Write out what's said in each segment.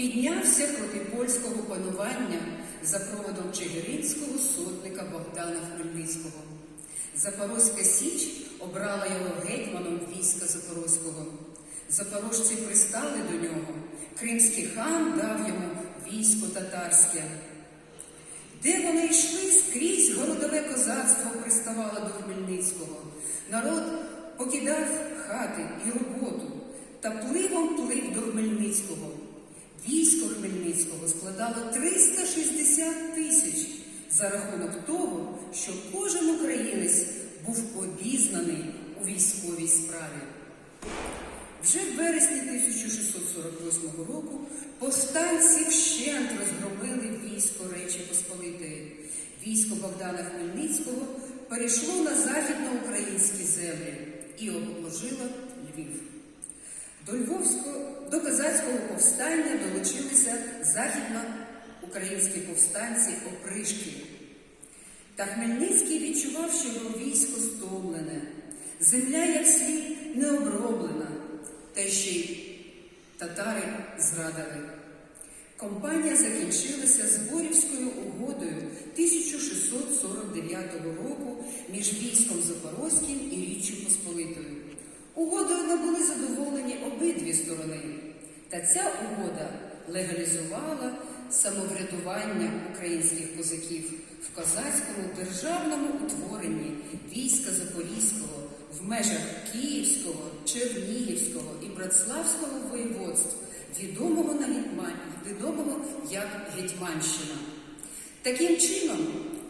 піднявся проти польського панування за проводом Чигиринського сотника Богдана Хмельницького. Запорозька Січ обрала його гетьманом війська Запорозького. Запорожці пристали до нього. Кримський хан дав йому військо татарське. Де вони йшли, скрізь городове козацтво приставало до Хмельницького. Народ покидав хати і роботу та пливом плив до Хмельницького. Військо Хмельницького складало 360 тисяч за рахунок того, що кожен українець був обізнаний у військовій справі. Вже в вересні 1648 року повстанці вщент розгромили військо Речі Посполитої. Військо Богдана Хмельницького перейшло на західноукраїнські землі і обложило Львів. До Львовського, до козацького повстання долучилися західноукраїнські повстанці опришки. Та Хмельницький відчував, що його військо стомлене, земля як слід не оброблена, та ще й татари зрадили. Компанія закінчилася Зборівською угодою 1649 року між військом Запорозьким і Річчю Посполитою. Угодою не були задоволені обидві сторони, та ця угода легалізувала самоврядування українських козаків в козацькому державному утворенні війська Запорізького в межах Київського, Чернігівського і Братславського воєводств, відомого на Гетьмані, відомого як Гетьманщина. Таким чином,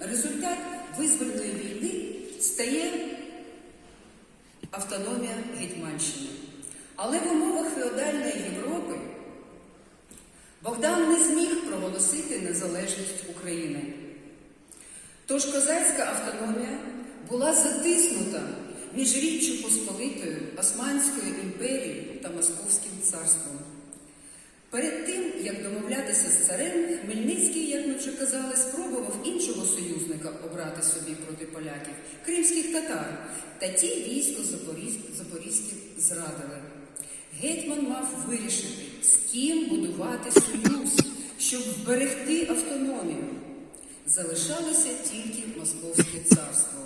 результат визвольної війни стає автономія Гетьманщини. Але в умовах феодальної Європи Богдан не зміг проголосити незалежність України. Тож козацька автономія була затиснута між Річчю Посполитою, Османською імперією та Московським царством. Перед тим, як домовлятися з царем, Хмельницький, як ми вже казали, спробував іншого союзника обрати собі проти поляків кримських татар, та ті військо Запорізь- Запорізьке зрадили. Гетьман мав вирішити, з ким будувати союз, щоб вберегти автономію. Залишалося тільки Московське царство.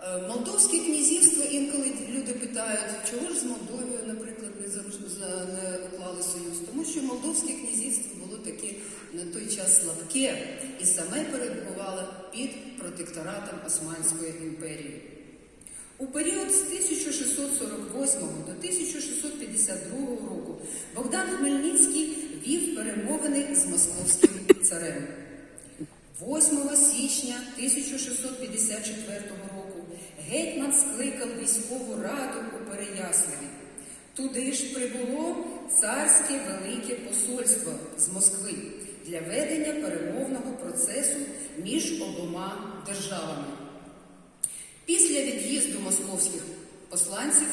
Е, Молдовське князівство інколи люди питають, чого ж з Молдовою, наприклад, заруш- не уклали союз, тому що Молдовське князівство було таке на той час слабке і саме перебувало під протекторатом Османської імперії. У період з 1648 до 1652 року Богдан Хмельницький вів перемовини з московським царем. 8 січня 1654 року гетьман скликав військову раду у Переяславі. Туди ж прибуло царське велике посольство з Москви для ведення перемовного процесу між обома державами. Після від'їзду московських посланців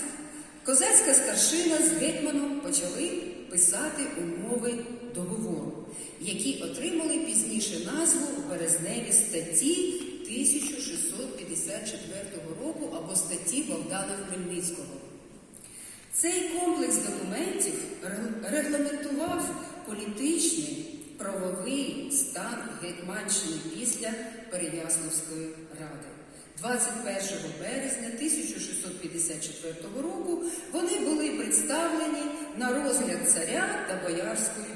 козацька старшина з гетьманом почали писати умови договору, які отримали пізніше назву березневі статті 1654 року або статті Богдана Хмельницького. Цей комплекс документів регламентував політичний правовий стан Гетьманщини після Переяславської ради. 21 березня 1654 року вони були представлені на розгляд царя та Боярської